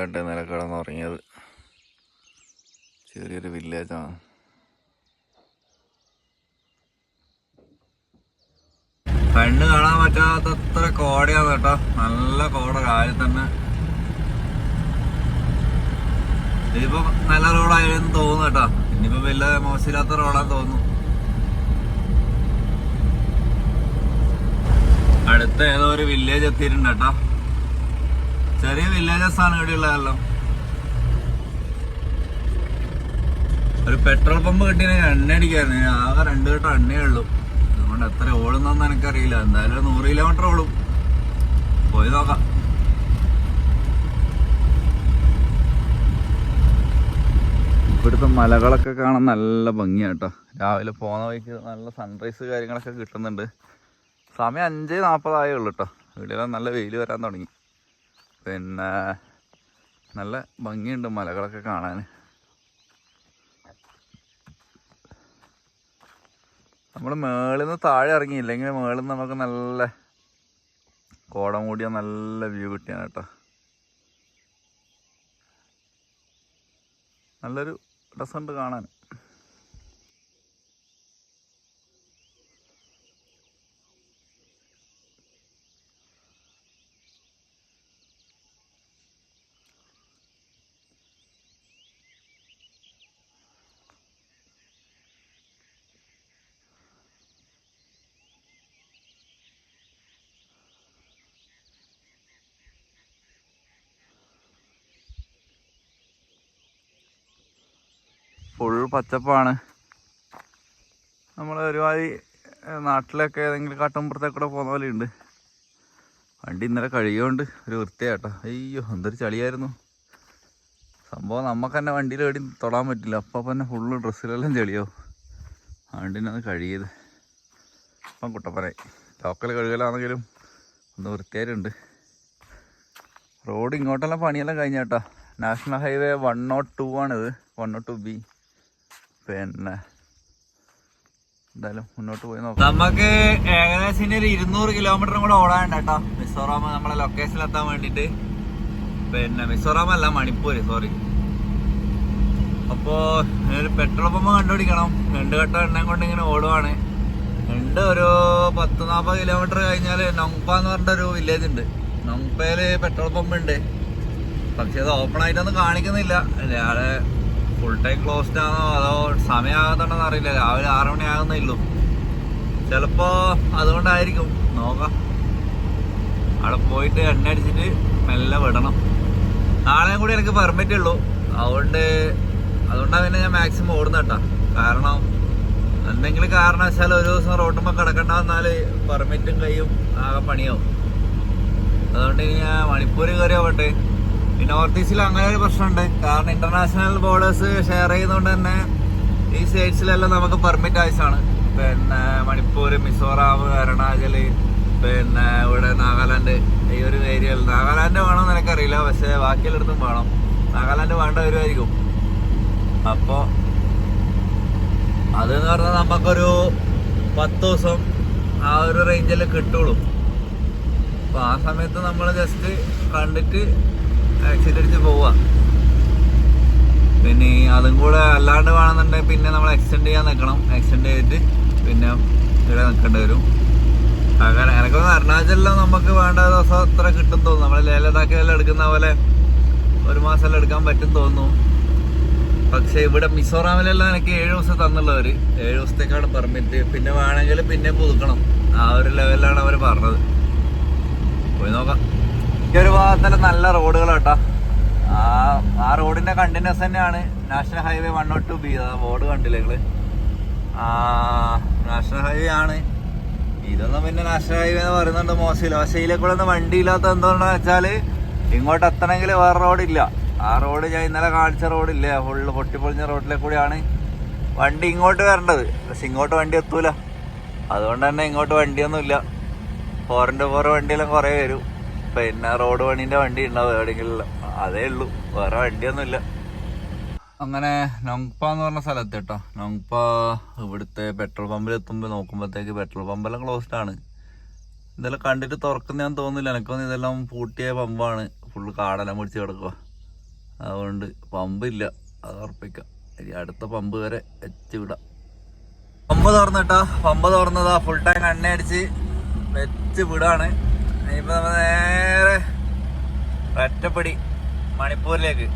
ഇവിടെയാട്ടെ ഇന്നലെ കിടന്നുറങ്ങിയത് ചെറിയൊരു വില്ലേജാണ് കണ്ണ് കാണാൻ പറ്റാത്തത്ര കോടയാണ് കേട്ടോ. നല്ല കോട കാലിൽ തന്നെ. ഇതിപ്പോ നല്ല റോഡായിരുന്നു തോന്നുന്നു കേട്ടോ. ഇനിയിപ്പോ വല്ല മോശമില്ലാത്ത റോഡാന്ന് തോന്നുന്നു. അടുത്ത ഏതോ ഒരു വില്ലേജ് എത്തിയിട്ടുണ്ട് കേട്ടോ. ചെറിയ വില്ലേജസ് ആണ് ഇവിടെയുള്ളതെല്ലാം ഒരു പെട്രോൾ പമ്പ് കിട്ടിയ എണ്ണ അടിക്കായിരുന്നു. ആകെ രണ്ട് ഘട്ടം എണ്ണയേ ഉള്ളൂ. അതുകൊണ്ട് എത്ര ഓടുന്നൊന്നും എനിക്കറിയില്ല. എന്തായാലും നൂറ് കിലോമീറ്റർ ഓടും. പോയി നോക്കാം. ഇവിടുത്തെ മലകളൊക്കെ കാണാൻ നല്ല ഭംഗിയാട്ടോ രാവിലെ പോകുന്ന വഴിക്ക് നല്ല സൺറൈസ് കാര്യങ്ങളൊക്കെ കിട്ടുന്നുണ്ട്. സമയം അഞ്ച് നാൽപ്പതായേ ഉള്ളൂ കേട്ടോ. ഇവിടെ നല്ല വെയിൽ വരാൻ തുടങ്ങി. പിന്നെ നല്ല ഭംഗിയുണ്ട് മലകളൊക്കെ കാണാൻ നമ്മൾ മേളിൽ നിന്ന് താഴെ ഇറങ്ങിയില്ലെങ്കിൽ മേളിൽ നിന്ന് നമുക്ക് നല്ല കോടം കൂടിയ നല്ല വ്യൂ കിട്ടിയാണ് കേട്ടോ. നല്ലൊരു രസമുണ്ട് കാണാൻ. ഫുൾ പച്ചപ്പാണ്. നമ്മൾ ഏഹ്, നാട്ടിലൊക്കെ ഏതെങ്കിലും കാട്ടുമ്പുറത്തേക്കൂടെ പോകുന്ന പോലെ ഉണ്ട് വണ്ടി ഇന്നലെ കഴുകിയോണ്ട് ഒരു വൃത്തിയാട്ടോ. അയ്യോ എന്തൊരു ചളിയായിരുന്നു. സംഭവം നമുക്ക് തന്നെ വണ്ടിയിൽ എവിടെയും തൊടാൻ പറ്റില്ല. അപ്പം തന്നെ ഫുള്ള് ഡ്രസ്സിലെല്ലാം ചെളിയാവും. അത് കഴുകിയത്. അപ്പം കുട്ടപ്പനെ ലോക്കൽ കഴുകലാണെങ്കിലും ഒന്ന് വൃത്തിയായിട്ടുണ്ട്. റോഡ് ഇങ്ങോട്ടെല്ലാം പണിയെല്ലാം കഴിഞ്ഞ കേട്ടോ national highway one naught two ആണിത്. One naught two B. പിന്നെ എന്തായാലും മുന്നോട്ട് പോയി നോക്കാം. നമുക്ക് ഏകദേശം ഇനി ഒരു ഇരുന്നൂറ് കിലോമീറ്ററും കൂടെ ഓടാനുണ്ട് കേട്ടോ. മിസോറാം നമ്മളെ ലൊക്കേഷനിൽ എത്താൻ വേണ്ടിട്ട് പിന്നെ മിസോറാം അല്ല മണിപ്പൂര്. സോറി അപ്പോ ഒരു പെട്രോൾ പമ്പ് കണ്ടുപിടിക്കണം. രണ്ട് ഘട്ടം എണ്ണയും കൊണ്ട് ഇങ്ങനെ ഓടുവാണ്. രണ്ട് ഒരു പത്ത് നാൽപ്പത് കിലോമീറ്റർ കഴിഞ്ഞാൽ നൊങ്പ എന്ന് പറഞ്ഞ ഒരു വില്ലേജ് ഉണ്ട്. നൊങ്പയിൽ പെട്രോൾ പമ്പ് ഉണ്ട്. പക്ഷെ അത് ഓപ്പൺ ആയിട്ടൊന്നും കാണിക്കുന്നില്ല. രാവിലെ ഫുൾ ടൈം ക്ലോസ്ഡ് ആണോ അതോ സമയമാകുന്നുണ്ടെന്ന് അറിയില്ല. രാവിലെ ആറ് മണി ആകുന്നേ ചിലപ്പോ അതുകൊണ്ടായിരിക്കും. നോക്കാം. അവിടെ പോയിട്ട് എണ്ണ അടിച്ചിട്ട് മെല്ലെ വിടണം. നാളെയും കൂടി എനിക്ക് പെർമിറ്റ് ഉള്ളൂ. അതുകൊണ്ട് അതുകൊണ്ടാണ് പിന്നെ ഞാൻ മാക്സിമം ഓടുന്ന കേട്ടാ കാരണം എന്തെങ്കിലും കാരണവശാൽ ഒരു ദിവസം റോട്ടുമ്പോൾ കിടക്കണ്ട വന്നാൽ പെർമിറ്റും കയ്യും ആകെ പണിയാവും. അതുകൊണ്ട് ഇനി ഞാൻ മണിപ്പൂർ കയറി ആവട്ടെ ഈ നോർത്ത് ഈസ്റ്റിൽ അങ്ങനെ ഒരു പ്രശ്നമുണ്ട്. കാരണം ഇന്റർനാഷണൽ ബോർഡേഴ്സ് ഷെയർ ചെയ്യുന്നതുകൊണ്ട് തന്നെ ഈ സ്റ്റേറ്റ്സിലെല്ലാം നമുക്ക് പെർമിറ്റ് ആവശ്യമാണ്. പിന്നെ മണിപ്പൂർ മിസോറാം അരുണാചൽ പിന്നെ ഇവിടെ നാഗാലാൻഡ് ഈ ഒരു ഏരിയയിൽ നാഗാലാൻഡ് വേണമെന്ന് എനിക്കറിയില്ല പക്ഷേ ബാക്കിയെല്ലായിടത്തും വേണം. നാഗാലാൻഡ് വേണ്ട വരുമായിരിക്കും അപ്പോൾ അതെന്ന് പറഞ്ഞാൽ നമുക്കൊരു പത്ത് ദിവസം ആ ഒരു റേഞ്ചിൽ കിട്ടുള്ളൂ. അപ്പോൾ ആ സമയത്ത് നമ്മൾ ജസ്റ്റ് കണ്ടിട്ട് അടിച്ച് പോവാ. പിന്നെ അതും കൂടെ അല്ലാണ്ട് വേണമെന്നുണ്ടെങ്കിൽ പിന്നെ നമ്മൾ എക്സ്റ്റെൻഡ് ചെയ്യാൻ നിൽക്കണം എക്സ്റ്റെൻഡ് ചെയ്തിട്ട് പിന്നെ ഇവിടെ നിൽക്കേണ്ടി വരും. അങ്ങനെ എനിക്കൊന്ന് അരുണാചലിലും നമുക്ക് വേണ്ട ദിവസം അത്ര കിട്ടും തോന്നുന്നു. നമ്മൾ ലേ ലഡാക്കിലെല്ലാം എടുക്കുന്ന പോലെ ഒരു മാസം എടുക്കാൻ പറ്റും തോന്നുന്നു. പക്ഷേ ഇവിടെ മിസോറാമിലെല്ലാം എനിക്ക് ഏഴ് ദിവസം തന്നുള്ളവർ. ഏഴ് ദിവസത്തേക്കാണ് പെർമിറ്റ് പിന്നെ വേണമെങ്കിൽ പിന്നെ പുതുക്കണം. ആ ഒരു ലെവലിലാണ് അവർ പറഞ്ഞത്. പോയി നോക്കാം. ഈ ഒരു ഭാഗത്തിൽ നല്ല റോഡുകൾ കേട്ടോ. ആ ആ റോഡിന്റെ കണ്ടിന്യൂസ് തന്നെയാണ് national highway one nought two B. Board കണ്ടില്ലേ ആ നാഷണൽ ഹൈവേ ആണ്. ഇതൊന്നും പിന്നെ നാഷണൽ ഹൈവേ എന്ന് പറയുന്നുണ്ട് മോശമില്ല. പക്ഷെ ഇതിലേക്കൂടെ ഒന്നും വണ്ടി ഇല്ലാത്ത എന്തുകൊണ്ടാന്ന് വെച്ചാൽ ഇങ്ങോട്ട് എത്തണമെങ്കിൽ വേറെ റോഡില്ല. ആ റോഡ് ഞാൻ ഇന്നലെ കാണിച്ച റോഡില്ലേ. ഫുള്ള് പൊട്ടിപ്പൊളിഞ്ഞ റോഡിലെ കൂടിയാണ് വണ്ടി ഇങ്ങോട്ട് വരേണ്ടത്. പക്ഷെ ഇങ്ങോട്ട് വണ്ടി എത്തൂല. അതുകൊണ്ട് തന്നെ ഇങ്ങോട്ട് വണ്ടിയൊന്നുമില്ല. ഫോറിന്റെ ഫോർ വണ്ടിയെല്ലാം കുറേ വരും. പിന്നെ റോഡ് പണീന്റെ വണ്ടി ഉണ്ടാവും എവിടെയെങ്കിലും. അതേ ഉള്ളൂ. വേറെ വണ്ടിയൊന്നുമില്ല. അങ്ങനെ നോങ്പ എന്ന് പറഞ്ഞ സ്ഥലത്ത് കേട്ടോ. നോങ്പ ഇവിടുത്തെ പെട്രോൾ പമ്പിൽ എത്തുമ്പോൾ നോക്കുമ്പോഴത്തേക്ക് പെട്രോൾ പമ്പെല്ലാം ക്ലോസ്ഡ് ആണ്. ഇതെല്ലാം കണ്ടിട്ട് തുറക്കുന്ന ഞാൻ തോന്നുന്നില്ല. എനിക്കൊന്നും ഇതെല്ലാം പൂട്ടിയ പമ്പാണ്. ഫുള്ള് കാടെല്ലാം പിടിച്ച് കിടക്കുക അതുകൊണ്ട് പമ്പില്ല. അത് ഉറപ്പിക്കാം. ഇനി അടുത്ത പമ്പ് വരെ വെച്ച് വിടാം പമ്പ് തുറന്നിട്ടാ. പമ്പ് തുറന്നതാ ഫുൾ ടൈം എണ്ണ അടിച്ച് വെച്ച് വിടാണ്. ഇനിയിപ്പോ നമ്മൾ നേരെ ഒറ്റപ്പടി മണിപ്പൂരിലേക്ക്.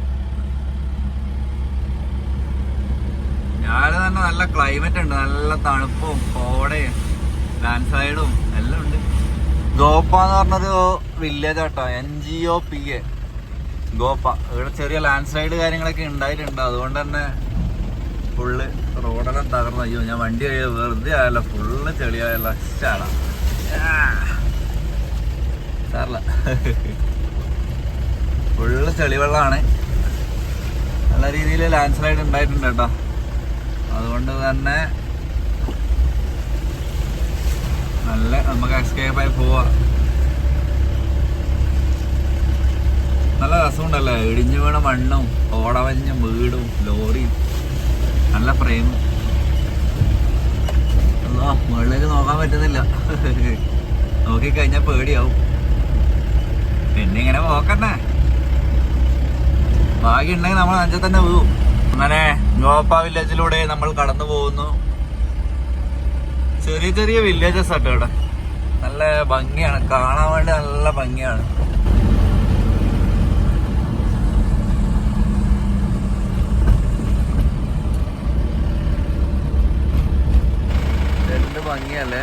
ഞാൻ തന്നെ നല്ല ക്ലൈമറ്റ് ഉണ്ട്. നല്ല തണുപ്പും കോടയും ലാൻഡ് സൈഡും എല്ലാം ഉണ്ട്. ഗോപ്പ എന്ന് പറഞ്ഞൊരു village auto. N G O P A. ഗോപ്പ. ഇവിടെ ചെറിയ ലാൻഡ് സ്ലൈഡ് കാര്യങ്ങളൊക്കെ ഉണ്ടായിട്ടുണ്ട്. അതുകൊണ്ട് തന്നെ ഫുള്ള് റോഡെല്ലാം തകർന്നു. അയ്യോ ഞാൻ വണ്ടി കഴിയാൻ വെറുതെ ആയല്ലോ. ഫുള്ള് ചെളിയായല്ലോ ചാടാ സാറില്ല ഫുള്ള് ചെളിവെള്ളമാണ്. നല്ല രീതിയിൽ ലാൻഡ് സ്ലൈഡ് ഉണ്ടായിട്ടുണ്ട് കേട്ടോ. അതുകൊണ്ട് തന്നെ നല്ല നമുക്ക് എക്സ്കേപ്പ് ആയി പോവാ. നല്ല രസമുണ്ടല്ലേ. ഇടിഞ്ഞു വീണ മണ്ണും ഓടവഞ്ഞ വീടും ലോറിയും നല്ല ഫ്രെയിമും മുകളിലേക്ക് നോക്കാൻ പറ്റുന്നില്ല. നോക്കിക്കഴിഞ്ഞാൽ പേടിയാവും. പിന്നെ ഇങ്ങനെ പോക്കന്നെ. ഭാഗ്യം ഉണ്ടെങ്കിൽ നമ്മൾ അഞ്ചിൽ തന്നെ പോകും അങ്ങനെ ഗോപ്പ വില്ലേജിലൂടെ നമ്മൾ കടന്നു പോകുന്നു. ചെറിയ ചെറിയ വില്ലേജസ് ആട്ടോ ഇവിടെ. നല്ല ഭംഗിയാണ്. കാണാൻ വേണ്ടി നല്ല ഭംഗിയാണ്. ഭംഗിയല്ലേ?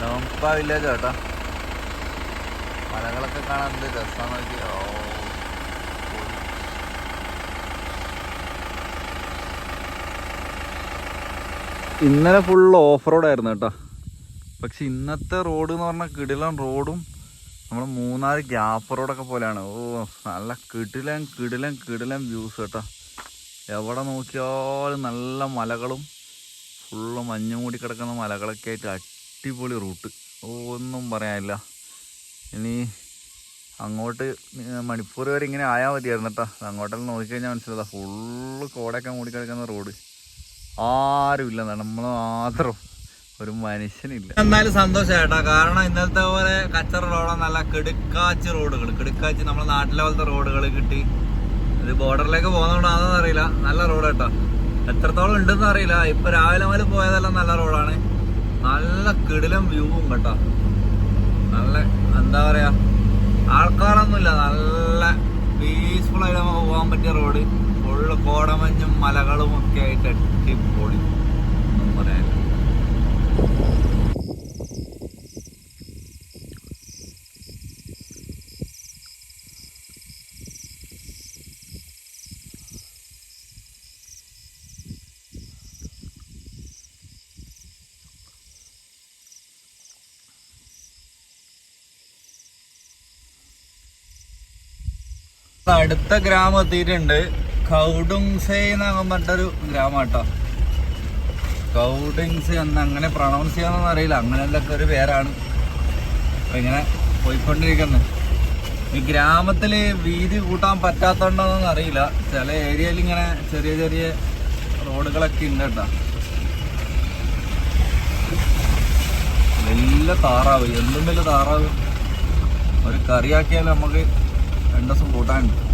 നോമ്പ വില്ലേജ് കേട്ടോ മലകളൊക്കെ കാണാൻ എന്ത് രസമാണെന്ന് വെച്ചാൽ ഓ. ഇന്നലെ ഫുൾ ഓഫ് റോഡ് ആയിരുന്നു കേട്ടോ. പക്ഷെ ഇന്നത്തെ റോഡ് എന്ന് പറഞ്ഞാൽ കിടിലൻ റോഡും നമ്മൾ മൂന്നാർ ഗ്യാപ്പ് റോഡൊക്കെ പോലെയാണ്. ഓ നല്ല കിടിലൻ കിടിലൻ കിടിലൻ വ്യൂസ് കേട്ടോ. എവിടെ നോക്കിയാലും നല്ല മലകളും ഫുള്ള് മഞ്ഞ് മൂടി കിടക്കുന്ന മലകളൊക്കെ ആയിട്ട് അടിപൊളി റൂട്ട് ഓ ഒന്നും പറയാനില്ല. ഇനി അങ്ങോട്ട് മണിപ്പൂർ വരെ ഇങ്ങനെ ആയാൽ മതിയായിരുന്നു കേട്ടോ അങ്ങോട്ടെല്ലാം നോക്കിക്കഴിഞ്ഞാൽ മനസ്സിലാ ഫുള്ള് കോടയൊക്കെ മൂടി കിടക്കുന്ന റോഡ് ആരുമില്ല നമ്മൾ മാത്രം. ഒരു മനുഷ്യനില്ല. എന്നാലും ചേട്ടാ കാരണം ഇന്നലത്തെ പോലെ കച്ചറ റോഡ് നല്ല കിടുക്കാച്ച് റോഡുകൾ കിടുക്കാച്ച് നമ്മുടെ നാട്ടിലെ പോലത്തെ റോഡുകൾ കിട്ടി. ഇത് ബോർഡറിലേക്ക് പോകുന്നതുകൊണ്ടാണെന്ന് അറിയില്ല. നല്ല റോഡ് കേട്ടോ എത്രത്തോളം ഉണ്ടെന്ന് അറിയില്ല. ഇപ്പൊ രാവിലെ മുതൽ പോയതെല്ലാം നല്ല റോഡാണ് നല്ല കിടിലം വ്യൂവും കേട്ടോ. നല്ല എന്താ പറയാ ആൾക്കാരൊന്നുമില്ല. നല്ല പീസ്ഫുൾ ആയിട്ട് നമുക്ക് പോകാൻ പറ്റിയ റോഡ് ഫുള്ള് കോടമഞ്ഞും മലകളും ഒക്കെ ആയിട്ട് അടിപൊളി ഒന്നും പറയാനില്ല അടുത്ത ഗ്രാമം എത്തിയിട്ടുണ്ട്. കൗഡുങ്സെ എന്നൊക്കെ പറഞ്ഞിട്ടൊരു ഗ്രാമം കേട്ടോ കൗഡിങ്സ് എന്ന് അങ്ങനെ പ്രൊണൗൺസ് ചെയ്യാന്നൊന്നും അറിയില്ല. അങ്ങനെയൊക്കെ ഒരു പേരാണ്. അപ്പൊ ഇങ്ങനെ പോയിക്കൊണ്ടിരിക്കുന്നത് ഈ ഗ്രാമത്തിൽ വീതി കൂട്ടാൻ പറ്റാത്തോണ്ടോന്നൊന്നും അറിയില്ല. ചില ഏരിയയിൽ ഇങ്ങനെ ചെറിയ ചെറിയ റോഡുകളൊക്കെ ഉണ്ട് കേട്ടോ. വലിയ താറാവ്. എന്തും വലിയ താറാവ്. ഒരു കറിയാക്കിയാൽ നമുക്ക് രണ്ട് ദിവസം കൂട്ടാനുണ്ട്.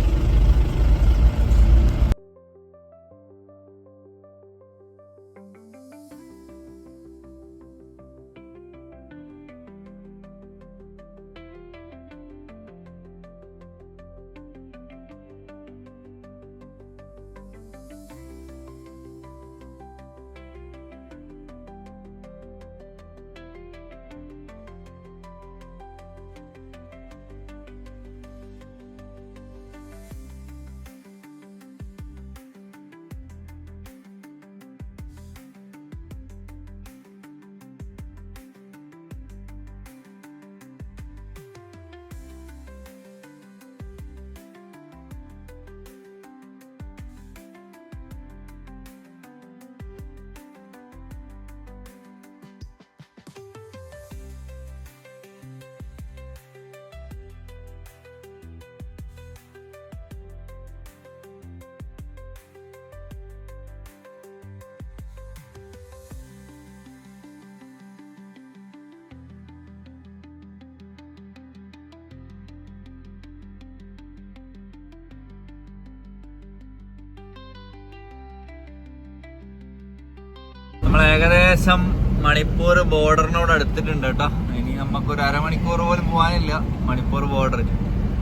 ഏകദേശം മണിപ്പൂർ ബോർഡറിനോട് അടുത്തിട്ടുണ്ട് കേട്ടോ. ഇനി നമുക്ക് ഒരു അരമണിക്കൂർ പോലും പോകാനില്ല മണിപ്പൂർ ബോർഡർ.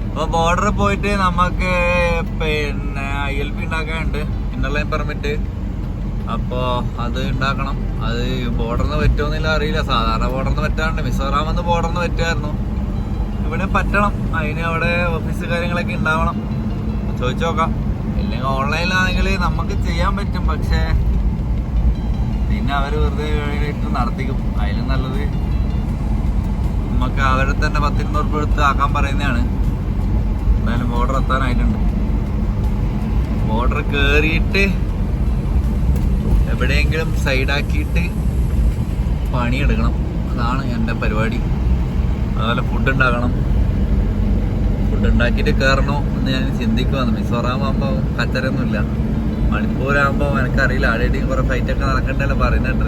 അപ്പോൾ ബോർഡർ പോയിട്ട് നമുക്ക് പിന്നെ ഐ എൽ പി ഉണ്ടാക്കാനുണ്ട് ഇന്നർ ലൈൻ പെർമിറ്റ് അപ്പോൾ അത് ഉണ്ടാക്കണം. അത് ബോർഡറിന് പറ്റുമെന്നില്ല അറിയില്ല. സാധാരണ ബോർഡറിന് പറ്റാറുണ്ട്. മിസോറാമെന്ന് ബോർഡറിന് പറ്റുമായിരുന്നു. ഇവിടെ പറ്റണം. അതിന് അവിടെ ഓഫീസ് കാര്യങ്ങളൊക്കെ ഉണ്ടാവണം. ചോദിച്ചു നോക്കാം. ഇല്ലെങ്കിൽ ഓൺലൈനിലാണെങ്കിൽ നമുക്ക് ചെയ്യാൻ പറ്റും. പക്ഷേ പിന്നെ അവർ വെറുതെ ഇട്ട് നടത്തിക്കും. അതിലും നല്ലത് നമുക്ക് അവരെ തന്നെ പത്തിരുന്നൂറ് രൂപ എടുത്ത് ആക്കാൻ പറയുന്നതാണ്. എന്തായാലും ബോർഡർ എത്താനായിട്ടുണ്ട്. ബോർഡർ കേറിയിട്ട് എവിടെയെങ്കിലും സൈഡാക്കിയിട്ട് പണിയെടുക്കണം. അതാണ് എന്റെ പരിപാടി. അതുപോലെ ഫുഡ് ഉണ്ടാക്കണം. ഫുഡ് ഉണ്ടാക്കിയിട്ട് കയറണോ എന്ന് ഞാൻ ചിന്തിക്കുവാന്ന് മിസോറാം ആകുമ്പോൾ കച്ചറയൊന്നുമില്ല മണിപ്പൂരാകുമ്പോൾ എനിക്കറിയില്ല. ആടെയും കുറെ ഫൈറ്റ് ഒക്കെ നടക്കണ്ടല്ലോ പറയുന്നുണ്ട്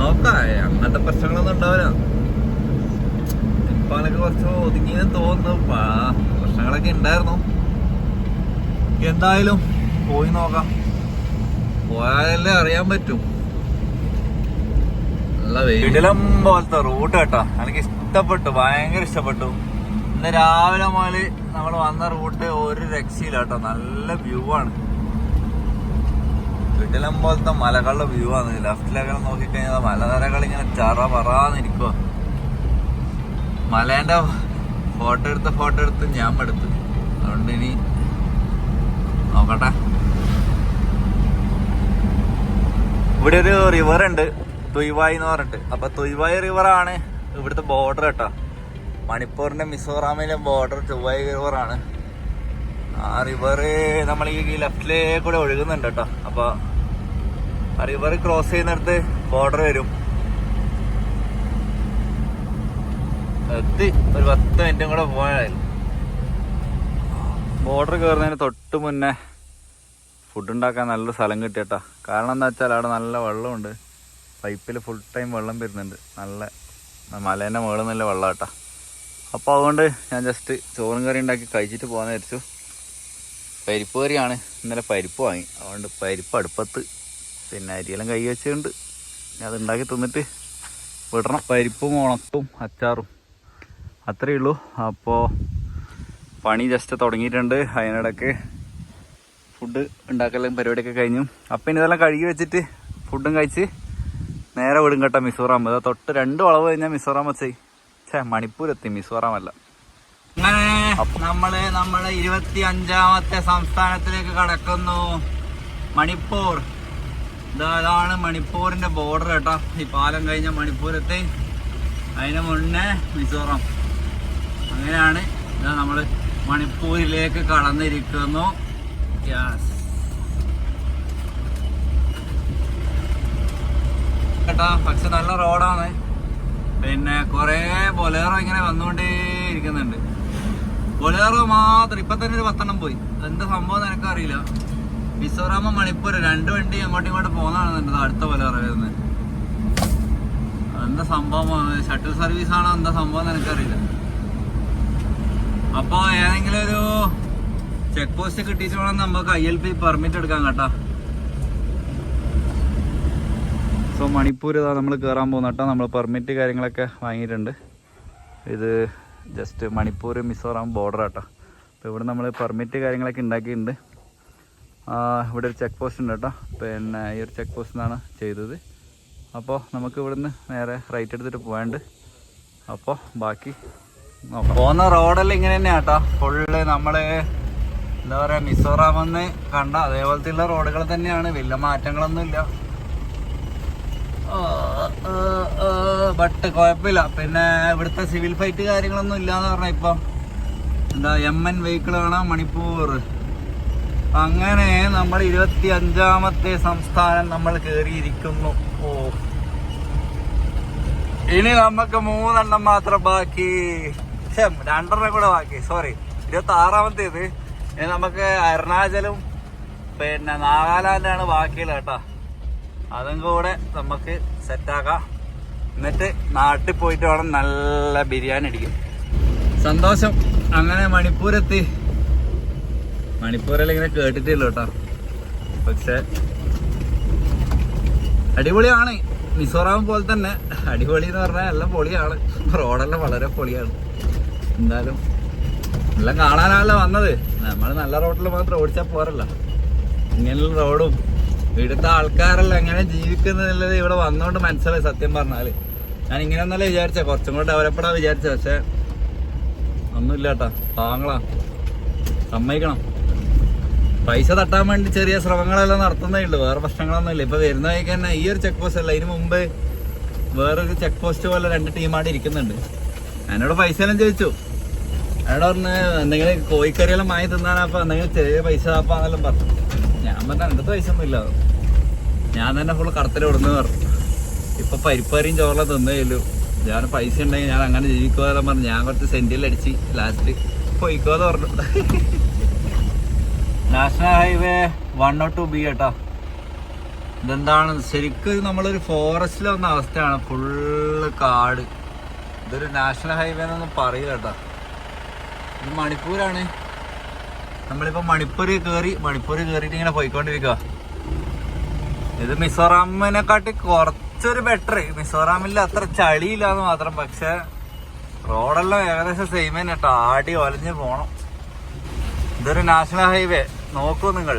നോക്കാം അങ്ങനത്തെ പ്രശ്നങ്ങളൊന്നും ഉണ്ടാവില്ല. ഇപ്പാലൊക്കെ കുറച്ച് ഒതുങ്ങിയെന്ന് തോന്നുന്നു. പ്രശ്നങ്ങളൊക്കെ ഉണ്ടായിരുന്നു എന്തായാലും പോയി നോക്കാം. പോയാലല്ലേ അറിയാൻ പറ്റും. നല്ല വെയിലം. പോലത്തെ റൂട്ട് കേട്ടോ എനിക്ക് ഇഷ്ടപ്പെട്ടു ഭയങ്കര ഇഷ്ടപ്പെട്ടു. ഇന്ന് രാവിലെ മുതൽ നമ്മൾ വന്ന റൂട്ട് ഒരു രക്ഷയില്ല കേട്ടോ നല്ല വ്യൂ ആണ്. വീട്ടിലും പോലത്തെ മലകളുടെ വ്യൂ ആണ്. ലെഫ്റ്റിലൊക്കെ നോക്കിക്കഴിഞ്ഞാൽ മലനിരകൾ ഇങ്ങനെ ചറ പറന്നിരിക്കുക മലേന്റെ ഫോട്ടോ എടുത്ത് ഫോട്ടോ എടുത്ത് ഞാൻ എടുത്ത്. അതുകൊണ്ട് ഇനി നോക്കട്ടെ. ഇവിടെ ഒരു റിവർ ഉണ്ട്. തുയ്വായി എന്ന് പറഞ്ഞിട്ട്. അപ്പൊ തുയ്വായി റിവർ ആണ് ഇവിടുത്തെ ബോർഡർ കേട്ടോ. മണിപ്പൂരിന്റെ മിസോറാമിലെ ബോർഡർ ചൊവ്വായി റിവറാണ് ആ റിവർ നമ്മൾ ഈ ലെഫ്റ്റിലേ കൂടെ ഒഴുകുന്നുണ്ട് കേട്ടോ. അപ്പൊ ആ റിവർ ക്രോസ് ചെയ്യുന്നിടത്ത് ബോർഡർ വരും. എത്തി ഒരു പത്ത് മിനിറ്റും കൂടെ പോയാൽ ബോർഡർ കയറുന്നതിന് തൊട്ട് മുന്നേ ഫുഡ് ഉണ്ടാക്കാൻ നല്ലൊരു സ്ഥലം കിട്ടിയട്ടാ കാരണം എന്താ വെച്ചാൽ അവിടെ നല്ല വെള്ളമുണ്ട്. പൈപ്പിൽ ഫുൾ ടൈം വെള്ളം വരുന്നുണ്ട്. നല്ല മലേന്റെ മുകളിൽ നല്ല വെള്ളം കേട്ടാ. അപ്പോൾ അതുകൊണ്ട് ഞാൻ ജസ്റ്റ് ചോറും കറി ഉണ്ടാക്കി കഴിച്ചിട്ട് പോകാൻ വിചാരിച്ചു. പരിപ്പ് കറിയാണ്. ഇന്നലെ പരിപ്പ് വാങ്ങി. അതുകൊണ്ട് പരിപ്പ് അടുപ്പത്ത്. പിന്നെ അരിയെല്ലാം കൈ വെച്ചുകൊണ്ട് അത് ഉണ്ടാക്കി തിന്നിട്ട് വിടണം. പരിപ്പും ഉണക്കും അച്ചാറും. അത്രയേ ഉള്ളൂ. അപ്പോൾ പണി ജസ്റ്റ് തുടങ്ങിയിട്ടുണ്ട്. അതിനിടയ്ക്ക് ഫുഡ് ഉണ്ടാക്കലും പരിപാടിയൊക്കെ കഴിഞ്ഞു. അപ്പം ഇനി ഇതെല്ലാം കഴുകി വെച്ചിട്ട് ഫുഡും കഴിച്ച് നേരെ വിടും കേട്ടോ. മിസോറാം. തൊട്ട് രണ്ട് വളവ് കഴിഞ്ഞാൽ മിസോറാം വെച്ചേ ഛേ മണിപ്പൂർ എത്തി മിസോറാം അല്ല അങ്ങനെ നമ്മൾ നമ്മൾ ഇരുപത്തി അഞ്ചാമത്തെ സംസ്ഥാനത്തിലേക്ക് കടക്കുന്നു. മണിപ്പൂർ. ഇതാ ഇതാണ് മണിപ്പൂരിന്റെ ബോർഡർ കേട്ടോ. ഈ പാലം കഴിഞ്ഞ മണിപ്പൂരത്തെ. അതിന് മുന്നേ മിസോറാം. അങ്ങനെയാണ് ഇതാ നമ്മൾ മണിപ്പൂരിലേക്ക് കടന്നിരിക്കുന്നു. യാസ് കേട്ടോ പക്ഷെ നല്ല റോഡാണ് പിന്നെ കൊറേ ബൊലേറോ ഇങ്ങനെ വന്നുകൊണ്ടേ ഇരിക്കുന്നുണ്ട്. ബൊലേറോ മാത്രം ഇപ്പൊ തന്നെ ഒരു പത്തെണ്ണം പോയി. എന്താ സംഭവം എനിക്ക് അറിയില്ല മിസോറാമ മണിപ്പൂർ രണ്ട് വണ്ടി അങ്ങോട്ടും ഇങ്ങോട്ടും പോകുന്നതാണ് അടുത്ത ബൊലേറോ വരുന്നത് എന്താ സംഭവം? ഷട്ടിൽ സർവീസ് ആണോ എന്താ സംഭവം എനിക്കറിയില്ല. അപ്പൊ ഏതെങ്കിലും ഒരു ചെക്ക് പോസ്റ്റ് വേണം നമുക്ക് ഐ എൽ പി പെർമിറ്റ് എടുക്കാം കേട്ടോ. സോ മണിപ്പൂർ ഇതാ നമ്മൾ കയറാൻ പോകുന്ന കേട്ടോ. നമ്മൾ പെർമിറ്റ് കാര്യങ്ങളൊക്കെ വാങ്ങിയിട്ടുണ്ട്. ഇത് ജസ്റ്റ് മണിപ്പൂർ മിസോറാം ബോർഡർ കേട്ടോ അപ്പോൾ ഇവിടെ നമ്മൾ പെർമിറ്റ് കാര്യങ്ങളൊക്കെ ഉണ്ടാക്കിയിട്ടുണ്ട്. ഇവിടെ ഒരു ചെക്ക് പോസ്റ്റ് ഉണ്ട് കേട്ടോ. പിന്നെ ഈ ഒരു ചെക്ക് പോസ്റ്റിനാണ് ചെയ്തത്. അപ്പോൾ നമുക്ക് ഇവിടുന്ന് നേരെ റൈറ്റ് എടുത്തിട്ട് പോകാണ്ട് അപ്പോൾ ബാക്കി പോകുന്ന റോഡെല്ലാം ഇങ്ങനെ തന്നെയാ കേട്ടോ. ഫുള്ള് നമ്മൾ എന്താ പറയുക മിസോറാമെന്ന് കണ്ട അതേപോലത്തെ ഉള്ള റോഡുകൾ തന്നെയാണ്. വലിയ മാറ്റങ്ങളൊന്നും ഇല്ല ബട്ട് കുഴപ്പമില്ല. പിന്നെ ഇവിടുത്തെ സിവിൽ ഫൈറ്റ് കാര്യങ്ങളൊന്നും ഇല്ലാന്ന് പറഞ്ഞ ഇപ്പൊ എന്താ എം എൻ വെഹിക്കിൾ കാണാം മണിപ്പൂർ. അങ്ങനെ നമ്മൾ ഇരുപത്തി അഞ്ചാമത്തെ സംസ്ഥാനം നമ്മൾ കേറിയിരിക്കുന്നു. ഓ. ഇനി നമുക്ക് മൂന്നെണ്ണം മാത്രം ബാക്കി. രണ്ടെണ്ണം കൂടെ ബാക്കി. സോറി ഇരുപത്തി ആറാമത്തേത് ഇനി നമുക്ക് അരുണാചലും പിന്നെ നാഗാലാൻഡാണ് ബാക്കിയുള്ളത് കേട്ടോ. അതും കൂടെ നമുക്ക് സെറ്റാക്കാം എന്നിട്ട് നാട്ടിൽ പോയിട്ട് വേണം നല്ല ബിരിയാണി അടിക്കും സന്തോഷം. അങ്ങനെ മണിപ്പൂരെത്തി. മണിപ്പൂരിൽ ഇങ്ങനെ കേട്ടിട്ടില്ല കേട്ടോ. പക്ഷെ അടിപൊളിയാണ്. മിസോറാം പോലെ തന്നെ അടിപൊളി എന്ന് പറഞ്ഞാൽ എല്ലാം പൊളിയാണ്. റോഡെല്ലാം വളരെ പൊളിയാണ്. എന്തായാലും എല്ലാം കാണാനാണല്ലോ വന്നത്. നമ്മൾ നല്ല റോഡിൽ മാത്രം ഓടിച്ചാൽ പോരല്ല. ഇങ്ങനെയുള്ള റോഡും ഇവിടുത്തെ ആൾക്കാരല്ല എങ്ങനെ ജീവിക്കുന്നുള്ളത് ഇവിടെ വന്നോണ്ട് മനസ്സിലായി സത്യം പറഞ്ഞാൽ. ഞാൻ ഇങ്ങനെ ഒന്നല്ല വിചാരിച്ച കുറച്ചും കൂടെ ഡെവലപ്പഡാ വിചാരിച്ച പക്ഷെ ഒന്നുമില്ല കേട്ടാ താങ്കളാ സമ്മതിക്കണം. പൈസ തട്ടാൻ വേണ്ടി ചെറിയ ശ്രമങ്ങളെല്ലാം നടത്തുന്നേ ഉള്ളൂ വേറെ പ്രശ്നങ്ങളൊന്നും ഇല്ല ഇപ്പൊ വരുന്ന വഴിക്ക് തന്നെ ഈ ഒരു ചെക്ക് പോസ്റ്റ് അല്ല ഇതിന് മുമ്പ് വേറൊരു ചെക്ക് പോസ്റ്റ് പോലെ രണ്ട് ടീമായിട്ട് ഇരിക്കുന്നുണ്ട്. എന്നോട് പൈസ എല്ലാം ചോദിച്ചു. എന്നോട് പറഞ്ഞ് എന്തെങ്കിലും കോഴിക്കറിയെല്ലാം വാങ്ങി തിന്നാനപ്പോ എന്തെങ്കിലും ചെറിയ പൈസ താപ്പാന്നെല്ലാം പറഞ്ഞു. ഞാൻ പറഞ്ഞ എന്റെ അടുത്ത് പൈസ ഒന്നും ഇല്ല ഞാൻ തന്നെ ഫുള്ള് കടത്തിൽ വിടുന്നു പറഞ്ഞു. ഇപ്പൊ പരിപ്പറിയും ചോറില തിന്നേലു ഞാൻ പൈസ ഉണ്ടെങ്കിൽ ഞാൻ അങ്ങനെ ജീവിക്കുവാന്ന് പറഞ്ഞു ഞാൻ കുറച്ച് സെന്റിൽ അടിച്ച് ലാസ്റ്റ് പോയിക്കോന്ന് പറഞ്ഞു. National highway one O two B കേട്ടോ. ഇതെന്താണ്? ശരിക്കും നമ്മളൊരു ഫോറസ്റ്റിൽ വന്ന അവസ്ഥയാണ്. ഫുള്ള് കാട്. ഇതൊരു നാഷണൽ ഹൈവേ എന്നൊന്നും പറയില്ല കേട്ടോ. ഇത് മണിപ്പൂരാണ്. നമ്മളിപ്പോ മണിപ്പൂർ കയറി മണിപ്പൂർ കയറിയിട്ട് ഇങ്ങനെ പോയിക്കൊണ്ടിരിക്കുക ഇത് മിസോറാമിനെക്കാട്ടി കുറച്ചൊരു ബെറ്റർ മിസോറാമിൽ അത്ര ചളിയില്ല എന്ന് മാത്രം പക്ഷെ റോഡെല്ലാം ഏകദേശം സെയിം തന്നെ കേട്ടോ ആടി ഒലഞ്ഞു പോണം. ഇതൊരു നാഷണൽ ഹൈവേ നോക്കൂ നിങ്ങൾ.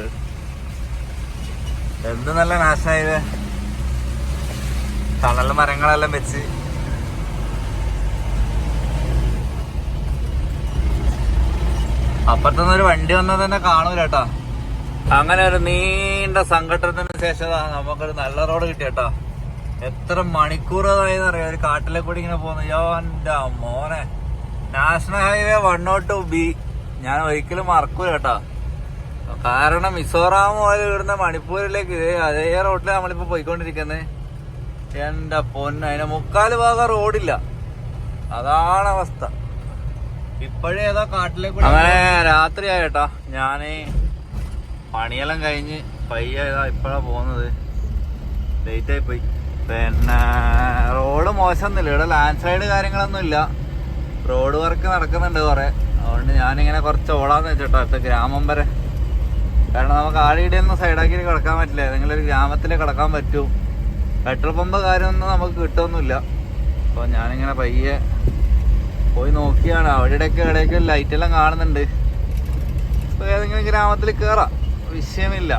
എന്ത് നല്ല നാഷണൽ ഹൈവേ തണൽ മരങ്ങളെല്ലാം വെച്ച് അപ്പുറത്തുനിന്ന് ഒരു വണ്ടി വന്നാൽ തന്നെ കാണൂല അങ്ങനെ ഒരു നീണ്ട സംഘട്ടനത്തിന് ശേഷം നമുക്കൊരു നല്ല റോഡ് കിട്ടി കേട്ടോ എത്ര മണിക്കൂറായെന്ന് അറിയാം ഒരു കാട്ടിലെ കൂടി ഇങ്ങനെ പോകുന്നു. യോ മോനെ. National highway one nought B. ഞാൻ ഒരിക്കലും മറക്കൂല കാരണം മിസോറാം മുതൽ ഇവിടുന്ന് മണിപ്പൂരിലേക്ക് അതേ റോഡിലാണ് നമ്മളിപ്പോൾ പോയിക്കൊണ്ടിരിക്കുന്നത് എന്റെ പൊന്ന അതിന് മുക്കാൽ ഭാഗം റോഡില്ല. അതാണ് അവസ്ഥ. അങ്ങനെ രാത്രിയായിട്ടാ. ഞാൻ പണിയെല്ലാം കഴിഞ്ഞ് പയ്യതാ ഇപ്പഴാ പോകുന്നത് ലേറ്റ് ആയി പോയി പിന്നെ റോഡ് മോശമൊന്നുമില്ല. ഇവിടെ ലാൻഡ് സ്ലൈഡ് കാര്യങ്ങളൊന്നും ഇല്ല റോഡ് വർക്ക് നടക്കുന്നുണ്ട് കുറെ. അതുകൊണ്ട് ഞാനിങ്ങനെ കുറച്ച് ഓടാന്ന് വെച്ചിട്ടോ അടുത്ത ഗ്രാമം വരെ. കാരണം നമുക്ക് ആടിയുടെ ഒന്നും സൈഡാക്കി കിടക്കാൻ പറ്റില്ല. ഏതെങ്കിലും ഒരു ഗ്രാമത്തിൽ കിടക്കാൻ പറ്റൂ. പെട്രോൾ പമ്പ് കാര്യമൊന്നും നമുക്ക് കിട്ടുമൊന്നുമില്ല അപ്പോൾ ഞാനിങ്ങനെ പയ്യെ പോയി നോക്കിയാണ്. അവിടെയൊക്കെ ഇവിടെയൊക്കെ ഇടയ്ക്ക് ലൈറ്റ് എല്ലാം കാണുന്നുണ്ട്. ഏതെങ്കിലും ഗ്രാമത്തിൽ കയറാം വിഷയമില്ല.